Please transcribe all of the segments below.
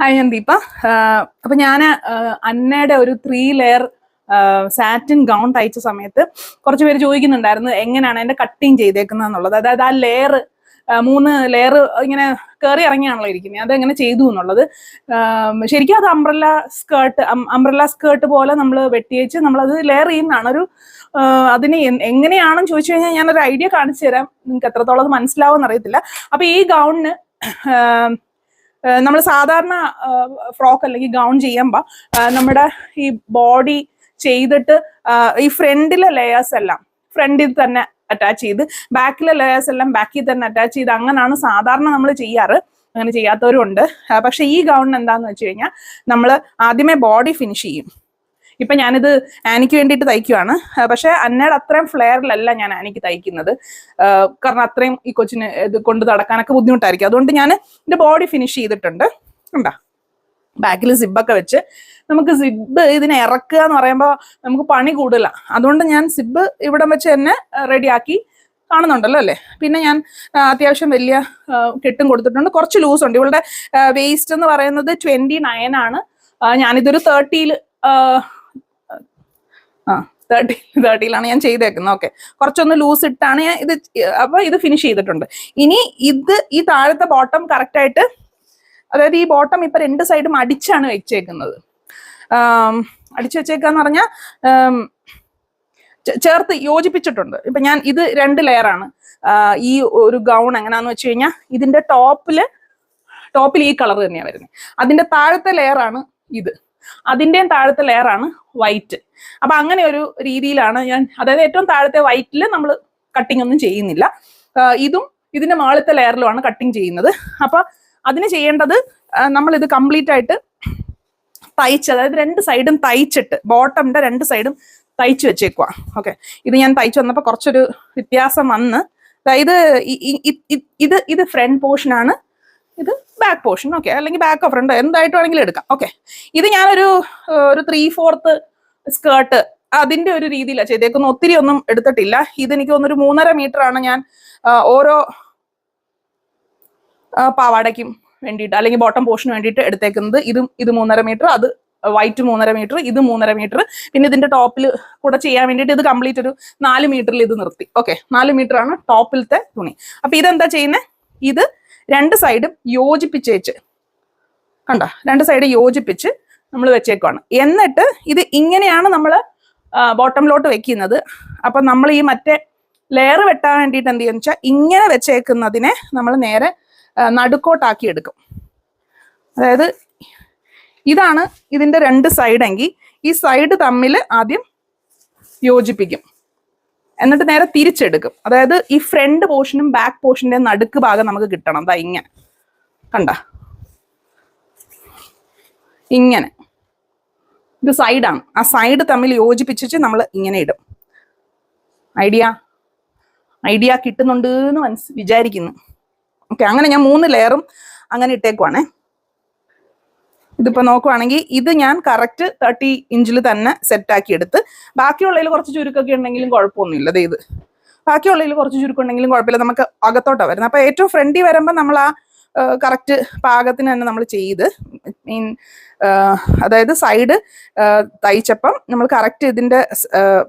Hi ഞാൻ ദീപ അപ്പൊ ഞാൻ അന്നയുടെ ഒരു ത്രീ ലെയർ സാറ്റിൻ ഗൗൺ തയ്ച്ച സമയത്ത് കുറച്ച് പേര് ചോദിക്കുന്നുണ്ടായിരുന്നു എങ്ങനെയാണ് എന്റെ കട്ടിങ് ചെയ്തേക്കുന്നത് എന്നുള്ളത് അതായത് ആ ലെയർ മൂന്ന് ലെയർ ഇങ്ങനെ കയറി ഇറങ്ങിയാണല്ലോ ഇരിക്കുന്നത് അത് എങ്ങനെ ചെയ്തു എന്നുള്ളത്. ആം, ശരിക്കും അത് അംബ്രല്ല സ്കേർട്ട് അംബ്രല്ല സ്കേർട്ട് പോലെ നമ്മൾ വെട്ടിയേച്ച് നമ്മളത് ലെയർ ചെയ്യുന്നതാണ്. ഒരു അതിനെ എങ്ങനെയാണെന്ന് ചോദിച്ചു കഴിഞ്ഞാൽ ഞാനൊരു ഐഡിയ കാണിച്ചു തരാം. നിങ്ങൾക്ക് എത്രത്തോളം അത് മനസ്സിലാവുമെന്ന് അറിയത്തില്ല. അപ്പൊ ഈ ഗൗണിന് നമ്മൾ സാധാരണ ഫ്രോക്ക് അല്ലെങ്കിൽ ഗൗൺ ചെയ്യുമ്പോൾ നമ്മുടെ ഈ ബോഡി ചെയ്തിട്ട് ഈ ഫ്രണ്ടിലെ ലെയേഴ്സ് എല്ലാം ഫ്രണ്ടിൽ തന്നെ അറ്റാച്ച് ചെയ്ത് ബാക്കിലെ ലെയേഴ്സ് എല്ലാം ബാക്കിൽ തന്നെ അറ്റാച്ച് ചെയ്ത് അങ്ങനെയാണ് സാധാരണ നമ്മൾ ചെയ്യാറ്. അങ്ങനെ ചെയ്യാത്തവരും ഉണ്ട് പക്ഷെ ഈ ഗൗണിന് എന്താന്ന് വെച്ച് കഴിഞ്ഞാൽ നമ്മൾ ആദ്യമേ ബോഡി ഫിനിഷ് ചെയ്യും. ഇപ്പൊ ഞാനിത് ആനിക്ക് വേണ്ടിയിട്ട് തയ്ക്കുവാണ്. പക്ഷേ അന്നയുടെ അത്രയും ഫ്ലെയറിലല്ല ഞാൻ ആനിക്ക് തയ്ക്കുന്നത്. കാരണം അത്രയും ഈ കൊച്ചിന് ഇത് കൊണ്ട് നടക്കാനൊക്കെ ബുദ്ധിമുട്ടായിരിക്കും. അതുകൊണ്ട് ഞാൻ എന്റെ ബോഡി ഫിനിഷ് ചെയ്തിട്ടുണ്ട്. ഉണ്ടാ ബാക്കിൽ സിബൊക്കെ വെച്ച് നമുക്ക് സിബ് ഇതിനെ ഇറക്കുക എന്ന് പറയുമ്പോൾ നമുക്ക് പണി കൂടുതലാണ് അതുകൊണ്ട് ഞാൻ സിബ് ഇവിടെ വെച്ച് തന്നെ റെഡിയാക്കി കാണുന്നുണ്ടല്ലോ അല്ലേ? പിന്നെ ഞാൻ അത്യാവശ്യം വലിയ കെട്ടും കൊടുത്തിട്ടുണ്ട്. കുറച്ച് ലൂസ് ഉണ്ട്. ഇവളുടെ വേസ്റ്റ് എന്ന് പറയുന്നത് ട്വന്റി നയൻ ആണ് ഞാനിതൊരു തേർട്ടിയിൽ തേർട്ടി തേർട്ടിയിലാണ് ഞാൻ ചെയ്തേക്കുന്നത്. ഓക്കെ കുറച്ചൊന്ന് ലൂസ് ഇട്ടാണ് ഞാൻ ഇത് അപ്പോൾ അപ്പൊ ഇത് ഫിനിഷ് ചെയ്തിട്ടുണ്ട്. ഇനി ഇത് ഈ താഴത്തെ ബോട്ടം കറക്റ്റ് ആയിട്ട് അതായത് ഈ ബോട്ടം ഇപ്പൊ രണ്ട് സൈഡും അടിച്ചാണ് വെച്ചേക്കുന്നത്. അടിച്ചു വെച്ചേക്കാന്ന് പറഞ്ഞാൽ ചേർത്ത് യോജിപ്പിച്ചിട്ടുണ്ട്. ഇപ്പൊ ഞാൻ ഇത് രണ്ട് ലെയറാണ് ഈ ഒരു ഗൗൺ എങ്ങനെയാന്ന് വെച്ച് കഴിഞ്ഞാൽ ഇതിന്റെ ടോപ്പിൽ ടോപ്പിൽ ഈ കളർ തന്നെയാണ് വരുന്നത് അതിന്റെ താഴത്തെ ലെയറാണ് ഇത്. അതിന്റെയും താഴത്തെ ലെയറാണ് വൈറ്റ് അപ്പൊ അങ്ങനെ ഒരു രീതിയിലാണ് ഞാൻ അതായത് ഏറ്റവും താഴത്തെ വൈറ്റിൽ നമ്മൾ കട്ടിംഗ് ഒന്നും ചെയ്യുന്നില്ല. ഇതും ഇതിന്റെ മാളത്തെ ലെയറിലുമാണ് കട്ടിങ് ചെയ്യുന്നത്. അപ്പൊ അതിന് ചെയ്യേണ്ടത് നമ്മൾ ഇത് കംപ്ലീറ്റ് ആയിട്ട് തയ്ച്ച് അതായത് രണ്ട് സൈഡും തയ്ച്ചിട്ട് ബോട്ടമിന്റെ രണ്ട് സൈഡും തയ്ച്ചു വെച്ചേക്കുക ഓക്കെ ഇത് ഞാൻ തയ്ച്ചു വന്നപ്പോൾ കുറച്ചൊരു വ്യത്യാസം വന്ന് അതായത് ഇത് ഇത് ഫ്രണ്ട് പോർഷൻ ആണ് ഇത് ബാക്ക് പോർഷൻ ഓക്കെ അല്ലെങ്കിൽ ബാക്ക് ഓഫ് ഫ്രണ്ട് എന്തായിട്ട് വേണമെങ്കിലും എടുക്കാം. ഓക്കെ ഇത് ഞാനൊരു ഒരു ത്രീ ഫോർത്ത് സ്കേർട്ട് അതിന്റെ ഒരു രീതിയിലാണ് ചെയ്തേക്കുന്ന ഒത്തിരി ഒന്നും എടുത്തിട്ടില്ല. ഇത് എനിക്ക് തോന്നുന്നു ഒരു മൂന്നര മീറ്റർ ആണ് ഞാൻ ഓരോ പാവാടയ്ക്കും വേണ്ടിയിട്ട് അല്ലെങ്കിൽ ബോട്ടം പോർഷന് വേണ്ടിയിട്ട് എടുത്തേക്കുന്നത്. ഇതും ഇത് മൂന്നര മീറ്റർ അത് വൈറ്റ് മൂന്നര മീറ്റർ ഇത് മൂന്നര മീറ്റർ പിന്നെ ഇതിന്റെ ടോപ്പിൽ കൂടെ ചെയ്യാൻ വേണ്ടിയിട്ട് ഇത് കംപ്ലീറ്റ് ഒരു നാല് മീറ്ററിൽ ഇത് നിർത്തി. ഓക്കെ നാല് മീറ്റർ ആണ് ടോപ്പിലത്തെ തുണി. അപ്പൊ ഇതെന്താ ചെയ്യുന്നത് ഇത് രണ്ട് സൈഡും യോജിപ്പിച്ച് വെച്ച് കണ്ടോ? രണ്ട് സൈഡ് യോജിപ്പിച്ച് നമ്മൾ വെച്ചേക്കുവാണ്. എന്നിട്ട് ഇത് ഇങ്ങനെയാണ് നമ്മൾ ബോട്ടമിലോട്ട് വെക്കുന്നത്. അപ്പൊ നമ്മൾ ഈ മറ്റേ ലെയർ വെട്ടാൻ വേണ്ടിയിട്ട് എന്ത് ചെയ്യുന്ന വെച്ചാൽ ഇങ്ങനെ വെച്ചേക്കുന്നതിനെ നമ്മൾ നേരെ നടുക്കോട്ടാക്കി എടുക്കും. അതായത് ഇതാണ് ഇതിന്റെ രണ്ട് സൈഡെങ്കിൽ ഈ സൈഡ് തമ്മിൽ ആദ്യം യോജിപ്പിക്കും. എന്നിട്ട് നേരെ തിരിച്ചെടുക്കും. അതായത് ഈ ഫ്രണ്ട് പോർഷനും ബാക്ക് പോർഷന്റെ നടുക്ക് ഭാഗം നമുക്ക് കിട്ടണം. അതാ ഇങ്ങനെ. കണ്ട? ഇങ്ങനെ. ഇത് സൈഡാണ് ആ സൈഡ് തമ്മിൽ യോജിപ്പിച്ചിട്ട് നമ്മൾ ഇങ്ങനെ ഇടും. ഐഡിയ ഐഡിയ കിട്ടുന്നുണ്ട് എന്ന് മനസ് വിചാരിക്കുന്നു. ഓക്കെ അങ്ങനെ ഞാൻ മൂന്ന് ലെയറും അങ്ങനെ ഇട്ടേക്കുവാണേ. ഇതിപ്പോ നോക്കുവാണെങ്കിൽ ഇത് ഞാൻ കറക്റ്റ് തേർട്ടി ഇഞ്ചിൽ തന്നെ സെറ്റ് ആക്കി എടുത്ത്. ബാക്കിയുള്ളതിൽ കുറച്ച് ചുരുക്കൊക്കെ ഉണ്ടെങ്കിലും കുഴപ്പമൊന്നുമില്ല. ഇത്. ബാക്കിയുള്ളതിൽ കുറച്ച് ചുരുക്കുണ്ടെങ്കിലും കുഴപ്പമില്ല. നമുക്ക് അകത്തോട്ടാണ് വരുന്നത്. അപ്പൊ ഏറ്റവും ഫ്രണ്ടി വരുമ്പോൾ നമ്മൾ ആ കറക്റ്റ് പാകത്തിന് തന്നെ നമ്മൾ ചെയ്ത് മീൻ അതായത് സൈഡ് തയ്ച്ചപ്പം നമ്മൾ കറക്റ്റ് ഇതിന്റെ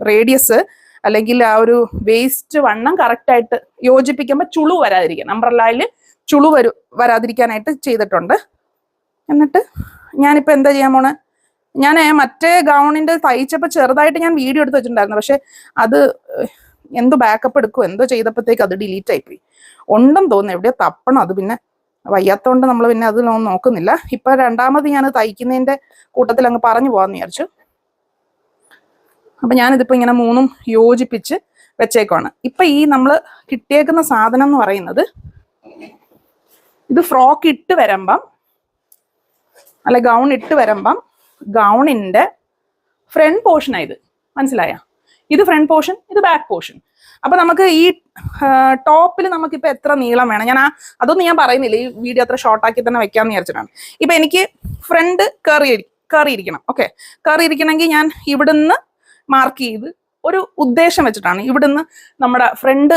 റേഡിയസ് അല്ലെങ്കിൽ ആ ഒരു വേസ്റ്റ് വണ്ണം കറക്റ്റായിട്ട് യോജിപ്പിക്കുമ്പോൾ ചുളു വരാതിരിക്കണം അംബ്രല്ലായിൽ ചുളു വരു വരാതിരിക്കാനായിട്ട് ചെയ്തിട്ടുണ്ട്. എന്നിട്ട് ഞാനിപ്പോൾ എന്താ ചെയ്യാൻ പോണേ ഞാൻ മറ്റേ ഗൗണിന്റെ തയ്ച്ചപ്പോൾ ചെറുതായിട്ട് ഞാൻ വീഡിയോ എടുത്ത് വെച്ചിട്ടുണ്ടായിരുന്നു. പക്ഷെ അത് എന്തോ ബാക്കപ്പ് എടുക്കും എന്തോ ചെയ്തപ്പോഴത്തേക്ക് അത് ഡിലീറ്റ് ആയിപ്പോയി. ഉണ്ടെന്ന് തോന്നുന്നു. എവിടെയോ തപ്പണം. അത് പിന്നെ വയ്യാത്തതുകൊണ്ട് നമ്മൾ പിന്നെ അതിലൊന്നും നോക്കുന്നില്ല. ഇപ്പൊ രണ്ടാമത് ഞാൻ തയ്ക്കുന്നതിന്റെ കൂട്ടത്തിൽ അങ്ങ് പറഞ്ഞു പോവാന്ന് വിചാരിച്ചു. അപ്പൊ ഞാനിതിപ്പോ ഇങ്ങനെ മൂന്നും യോജിപ്പിച്ച് വെച്ചേക്കുവാണ്. ഇപ്പൊ ഈ നമ്മൾ കിട്ടിയേക്കുന്ന സാധനം എന്ന് പറയുന്നത് ഇത് ഫ്രോക്ക് ഇട്ട് വരുമ്പം അല്ല ഗൗൺ ഇട്ട് വരുമ്പം ഗൗണിന്റെ ഫ്രണ്ട് പോർഷൻ ഇത്. മനസ്സിലായ? ഇത് ഫ്രണ്ട് പോർഷൻ ഇത് ബാക്ക് പോർഷൻ അപ്പൊ നമുക്ക് ഈ ടോപ്പിൽ നമുക്കിപ്പോൾ എത്ര നീളം വേണം? ഞാൻ ആ അതൊന്നും ഞാൻ പറയുന്നില്ല. ഈ വീഡിയോ അത്ര ഷോർട്ട് ആക്കി തന്നെ വെക്കാന്ന് വിചാരിച്ചിട്ടാണ് ഇപ്പൊ എനിക്ക് ഫ്രണ്ട് കറി കറി ഇരിക്കണം ഓക്കെ കയറിയിരിക്കണമെങ്കിൽ ഞാൻ ഇവിടുന്ന് മാർക്ക് ചെയ്ത് ഒരു ഉദ്ദേശം വെച്ചിട്ടാണ്. ഇവിടുന്ന് നമ്മുടെ ഫ്രണ്ട്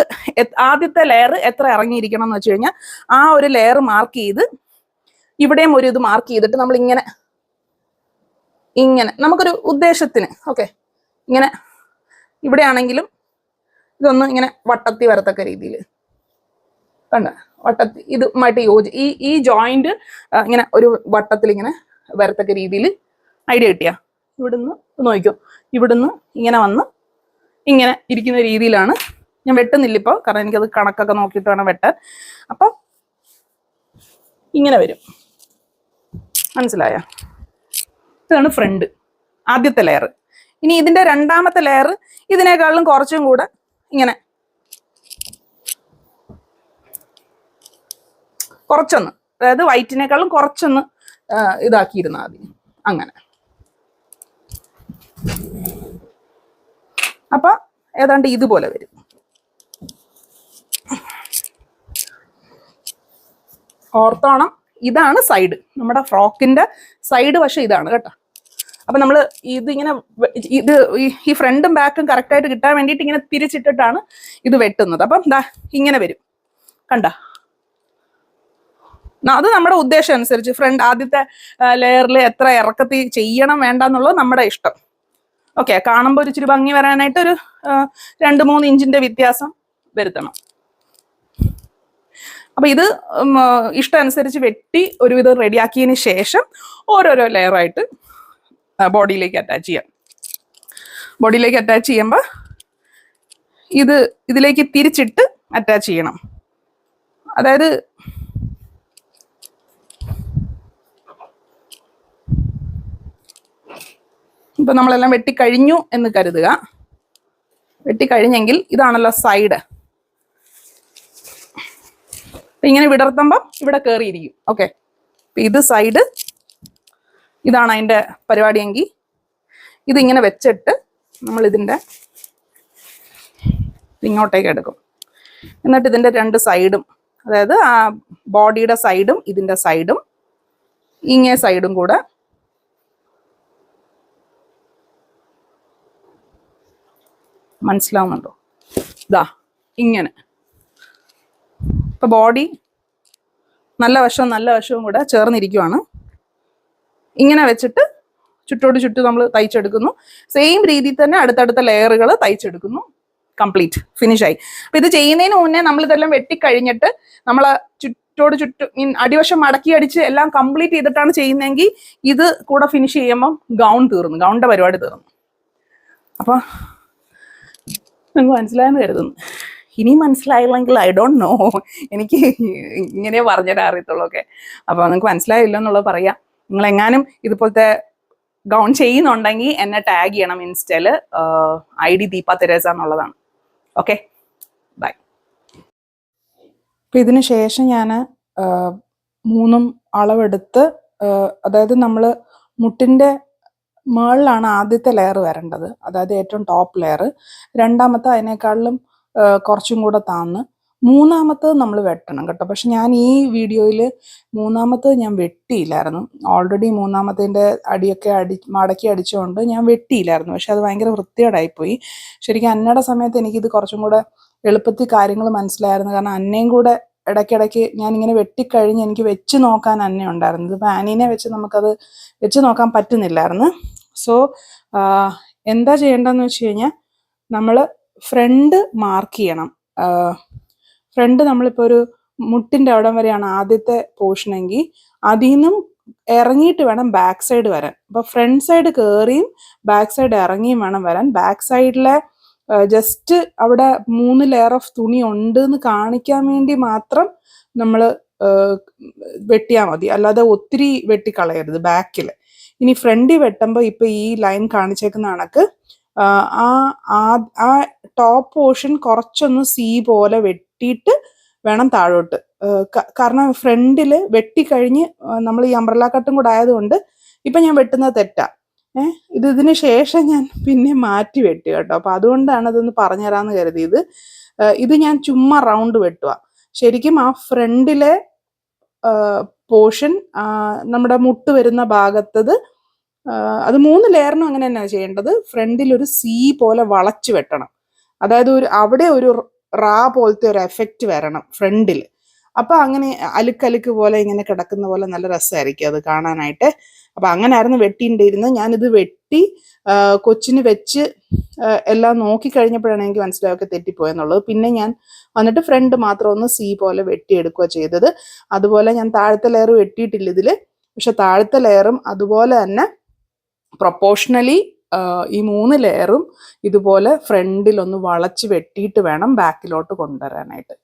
ആദ്യത്തെ ലെയർ എത്ര ഇറങ്ങിയിരിക്കണം എന്ന് വെച്ച് കഴിഞ്ഞാൽ ആ ഒരു ലെയർ മാർക്ക് ചെയ്ത് ഇവിടെയും ഒരു ഇത് മാർക്ക് ചെയ്തിട്ട് നമ്മൾ ഇങ്ങനെ ഇങ്ങനെ നമുക്കൊരു ഉദ്ദേശത്തിന് ഓക്കെ ഇങ്ങനെ ഇവിടെ ആണെങ്കിലും ഇതൊന്ന് ഇങ്ങനെ വട്ടത്തി വരത്തക്ക രീതിയിൽ കണ്ട? വട്ടത്തി ഇതുമായിട്ട് യോജി ഈ ഈ ജോയിന്റ് ഇങ്ങനെ ഒരു വട്ടത്തിൽ ഇങ്ങനെ വരത്തക്ക രീതിയിൽ ഐഡിയ കിട്ടിയ. ഇവിടുന്ന് നോക്കിക്കോ. ഇവിടുന്ന് ഇങ്ങനെ വന്ന് ഇങ്ങനെ ഇരിക്കുന്ന രീതിയിലാണ്. ഞാൻ വെട്ടുന്നില്ല ഇപ്പോൾ കാരണം എനിക്കത് കണക്കൊക്കെ നോക്കിയിട്ട് വേണം വെട്ടാൻ. അപ്പം ഇങ്ങനെ വരും. മനസ്സിലായോ? ഇതാണ് ഫ്രണ്ട് ആദ്യത്തെ ലെയർ ഇനി ഇതിന്റെ രണ്ടാമത്തെ ലെയർ ഇതിനേക്കാളും കുറച്ചും കൂടെ ഇങ്ങനെ. കുറച്ചൊന്ന്. അതായത് വൈറ്റിനേക്കാളും കുറച്ചൊന്ന് ഇതാക്കിയിരുന്നാൽ മതി. അങ്ങനെ. അപ്പൊ ഏതാണ്ട് ഇതുപോലെ വരും. ഓർത്തോണം. ഇതാണ് സൈഡ് നമ്മുടെ ഫ്രോക്കിന്റെ സൈഡ് പക്ഷെ ഇതാണ് കേട്ടോ. അപ്പൊ നമ്മൾ ഇതിങ്ങനെ ഇത് ഈ- ഫ്രണ്ടും ബാക്കും കറക്റ്റ് ആയിട്ട് കിട്ടാൻ വേണ്ടിയിട്ട് ഇങ്ങനെ തിരിച്ചിട്ടിട്ടാണ് ഇത് വെട്ടുന്നത്. അപ്പം എന്താ ഇങ്ങനെ വരും. കണ്ട? അത് നമ്മുടെ ഉദ്ദേശം അനുസരിച്ച് ഫ്രണ്ട് ആദ്യത്തെ ലെയറിൽ എത്ര ഇറക്കത്തി ചെയ്യണം വേണ്ട എന്നുള്ളത് നമ്മുടെ ഇഷ്ടം. ഓക്കെ കാണുമ്പോൾ ഒരു ഇച്ചിരി ഭംഗി വരാനായിട്ട് ഒരു രണ്ട് മൂന്ന് ഇഞ്ചിന്റെ വ്യത്യാസം വരുത്തണം. അപ്പൊ ഇത് ഇഷ്ടം അനുസരിച്ച് വെട്ടി ഒരുവിധം റെഡിയാക്കിയതിന് ശേഷം ഓരോരോ ലെയറായിട്ട് ബോഡിയിലേക്ക് അറ്റാച്ച് ചെയ്യാം. ബോഡിയിലേക്ക് അറ്റാച്ച് ചെയ്യുമ്പോൾ ഇത് ഇതിലേക്ക് തിരിച്ചിട്ട് അറ്റാച്ച് ചെയ്യണം. അതായത് ഇപ്പൊ നമ്മളെല്ലാം വെട്ടിക്കഴിഞ്ഞു എന്ന് കരുതുക. വെട്ടിക്കഴിഞ്ഞെങ്കിൽ ഇതാണല്ലോ സൈഡ്. ഇങ്ങനെ വിടർത്തുമ്പം ഇവിടെ കയറിയിരിക്കും ഓക്കെ ഇത് സൈഡ് ഇതാണ് അതിന്റെ പരിപാടിയെങ്കിൽ ഇതിങ്ങനെ വെച്ചിട്ട് നമ്മൾ ഇതിന്റെ ഇങ്ങോട്ടേക്ക് എടുക്കും. എന്നിട്ട് ഇതിന്റെ രണ്ട് സൈഡും അതായത് ആ ബോഡിയുടെ സൈഡും ഇതിന്റെ സൈഡും ഇങ്ങേ സൈഡും കൂടെ മനസ്സിലാവുന്നുണ്ടോ? ഇതാ ഇങ്ങനെ. ഇപ്പൊ ബോഡി നല്ല വശവും നല്ല വശവും കൂടെ ചേർന്നിരിക്കുവാണ്. ഇങ്ങനെ വെച്ചിട്ട് ചുറ്റോട് ചുറ്റും നമ്മൾ തയ്ച്ചെടുക്കുന്നു. സെയിം രീതിയിൽ തന്നെ അടുത്തടുത്ത ലെയറുകൾ തയ്ച്ചെടുക്കുന്നു. കംപ്ലീറ്റ് ഫിനിഷായി അപ്പൊ ഇത് ചെയ്യുന്നതിന് മുന്നേ നമ്മൾ ഇതെല്ലാം വെട്ടിക്കഴിഞ്ഞിട്ട് നമ്മൾ ചുറ്റോട് ചുറ്റും മീൻ അടിവശം മടക്കി അടിച്ച് എല്ലാം കംപ്ലീറ്റ് ചെയ്തിട്ടാണ് ചെയ്യുന്നതെങ്കിൽ ഇത് കൂടെ ഫിനിഷ് ചെയ്യുമ്പം ഗൗൺ തീർന്നു ഗൗണിന്റെ പരിപാടി തീർന്നു. അപ്പോൾ നിങ്ങൾക്ക് മനസ്സിലായെന്ന് കരുതുന്നു. ഇനി മനസ്സിലായില്ലെങ്കിൽ ഐ ഡോണ്ട് നോ എനിക്ക് ഇങ്ങനെ പറഞ്ഞുതരാൻ അറിയത്തുള്ളൂ ഒക്കെ. അപ്പോൾ നിങ്ങൾക്ക് മനസ്സിലായില്ല എന്നുള്ളത് പറയാം. നിങ്ങൾ എങ്ങാനും ഇതുപോലത്തെ ഗൗൺ ചെയ്യുന്നുണ്ടെങ്കിൽ എന്നെ ടാഗ് ചെയ്യണം ഇൻസ്റ്റയിൽ ഐ ഡി ദീപ തെരേസ എന്നുള്ളതാണ്. ഓക്കെ? ബൈ അപ്പം ഇതിന് ശേഷം ഞാൻ മൂന്നും അളവെടുത്ത് അതായത് നമ്മൾ മുട്ടിന്റെ മേളിലാണ് ആദ്യത്തെ ലെയർ വരേണ്ടത്. അതായത് ഏറ്റവും ടോപ്പ് ലെയർ രണ്ടാമത്തെ അതിനേക്കാളിലും കുറച്ചും കൂടെ താന്ന്. മൂന്നാമത്തത് നമ്മൾ വെട്ടണം കേട്ടോ. പക്ഷെ ഞാൻ ഈ വീഡിയോയിൽ മൂന്നാമത്തത് ഞാൻ വെട്ടിയില്ലായിരുന്നു. ഓൾറെഡി മൂന്നാമത്തതിന്റെ അടിയൊക്കെ അടി മടക്കി അടിച്ചുകൊണ്ട് ഞാൻ വെട്ടിയില്ലായിരുന്നു. പക്ഷെ അത് ഭയങ്കര വൃത്തികേടായിപ്പോയി. ശരിക്കും അന്നയുടെ സമയത്ത് എനിക്കിത് കുറച്ചും കൂടെ എളുപ്പത്തിൽ കാര്യങ്ങൾ മനസ്സിലായിരുന്നു. കാരണം അന്നയും കൂടെ ഇടയ്ക്കിടയ്ക്ക് ഞാനിങ്ങനെ വെട്ടിക്കഴിഞ്ഞ് എനിക്ക് വെച്ച് നോക്കാൻ അന്നെ ഉണ്ടായിരുന്നു. ഇത് ആനീനെ വെച്ച് നമുക്കത് വെച്ച് നോക്കാൻ പറ്റുന്നില്ലായിരുന്നു. സോ എന്താ ചെയ്യേണ്ടതെന്ന് വെച്ച് കഴിഞ്ഞാൽ നമ്മൾ ഫ്രണ്ട് മാർക്ക് ചെയ്യണം. ഫ്രണ്ട് നമ്മളിപ്പോൾ ഒരു മുട്ടിന്റെ അവിടം വരെയാണ് ആദ്യത്തെ പോർഷനെങ്കിൽ അതിൽ നിന്നും ഇറങ്ങിയിട്ട് വേണം ബാക്ക് സൈഡ് വരാൻ. അപ്പോൾ ഫ്രണ്ട് സൈഡ് കയറിയും ബാക്ക് സൈഡ് ഇറങ്ങിയും വേണം വരാൻ. ബാക്ക് സൈഡിലെ ജസ്റ്റ് അവിടെ മൂന്ന് ലെയർ ഓഫ് തുണി ഉണ്ട് എന്ന് കാണിക്കാൻ വേണ്ടി മാത്രം നമ്മൾ വെട്ടിയാൽ മതി. അല്ലാതെ ഒത്തിരി വെട്ടിക്കളയരുത് ബാക്കിൽ ഇനി ഫ്രണ്ടിൽ വെട്ടുമ്പോൾ ഇപ്പം ഈ ലൈൻ കാണിച്ചേക്കുന്ന കണക്ക് ആ ആ- ടോപ്പ് പോർഷൻ കുറച്ചൊന്ന് സി പോലെ വെട്ടിയിട്ട് വേണം താഴോട്ട്. കാരണം ഫ്രണ്ടിൽ വെട്ടിക്കഴിഞ്ഞ് നമ്മൾ ഈ അംബ്രല കട്ടും കൂടെ ആയതുകൊണ്ട് ഇപ്പം ഞാൻ വെട്ടുന്നത് തെറ്റാ. ഏഹ് ഇത് ഇതിന് ശേഷം ഞാൻ പിന്നെ മാറ്റി വെട്ടി കേട്ടോ. അപ്പം അതുകൊണ്ടാണ് ഇതൊന്ന് പറഞ്ഞു തരാന്ന് കരുതിയത്. ഇത് ഞാൻ ചുമ്മാ റൗണ്ട് വെട്ടുക ശരിക്കും ആ ഫ്രണ്ടിലെ പോർഷൻ നമ്മുടെ മുട്ട് വരുന്ന ഭാഗത്തത് അത് മൂന്ന് ലെയറിനും അങ്ങനെ തന്നെയാണ് ചെയ്യേണ്ടത്. ഫ്രണ്ടിൽ ഒരു സി പോലെ വളച്ചു വെട്ടണം. അതായത് ഒരു അവിടെ ഒരു റാ പോലത്തെ ഒരു എഫക്റ്റ് വരണം ഫ്രണ്ടിൽ. അപ്പൊ അങ്ങനെ അലുക്കലുക്ക് പോലെ ഇങ്ങനെ കിടക്കുന്ന പോലെ നല്ല രസമായിരിക്കും അത് കാണാനായിട്ട്. അപ്പൊ അങ്ങനായിരുന്നു വെട്ടിണ്ടിരുന്നത് ഞാനിത് വെട്ടി കൊച്ചിന് വെച്ച് എല്ലാം നോക്കി കഴിഞ്ഞപ്പോഴാണ് എനിക്ക് മനസ്സിലാക്കി തെറ്റിപ്പോയെന്നുള്ളത്. പിന്നെ ഞാൻ വന്നിട്ട് ഫ്രണ്ട് മാത്രം ഒന്ന് സി പോലെ വെട്ടിയെടുക്കുക ചെയ്തത്. അതുപോലെ ഞാൻ താഴത്തെ ലെയർ വെട്ടിയിട്ടില്ല ഇതിൽ പക്ഷെ താഴത്തെ ലെയറും അതുപോലെ തന്നെ പ്രൊപ്പോർഷണലി ഈ മൂന്ന് ലെയറും ഇതുപോലെ ഫ്രണ്ടിലൊന്ന് വളച്ച് വെട്ടിയിട്ട് വേണം ബാക്കിലോട്ട് കൊണ്ടുവരാനായിട്ട്.